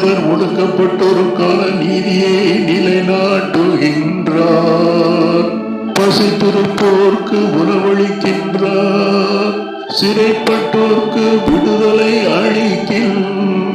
ஆண்டவர் ஒடுக்கப்பட்டோருக்கான நீதியை நிலைநாட்டுகின்றார். பசித்திருப்போர்க்கு உணவளிக்கின்றார். சிறைப்பட்டோர்க்கு விடுதலை அளிக்கின்றார்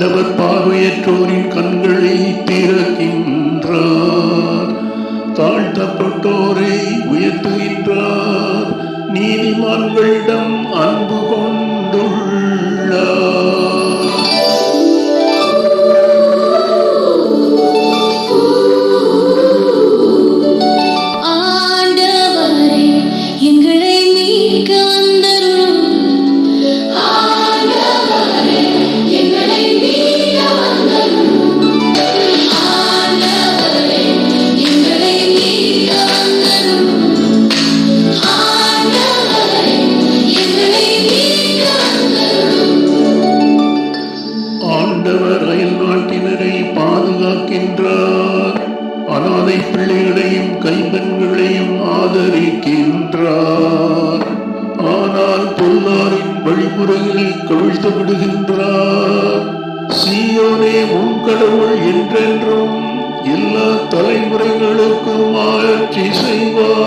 ஆண்டவர் பார்வையற்றோரின் கண்களை திறக்கின்றார். தாழ்த்தப்பட்டோரை உயர்த்துகின்றார். நீதிமான்களிடம் அன்பு கொண்டுள்ளார் விடுகின்றார். சீயோனே உன் கடவுள் என்றென்றும் எல்லா தலைமுறைகளுக்கும் ஆட்சி செய்வார்.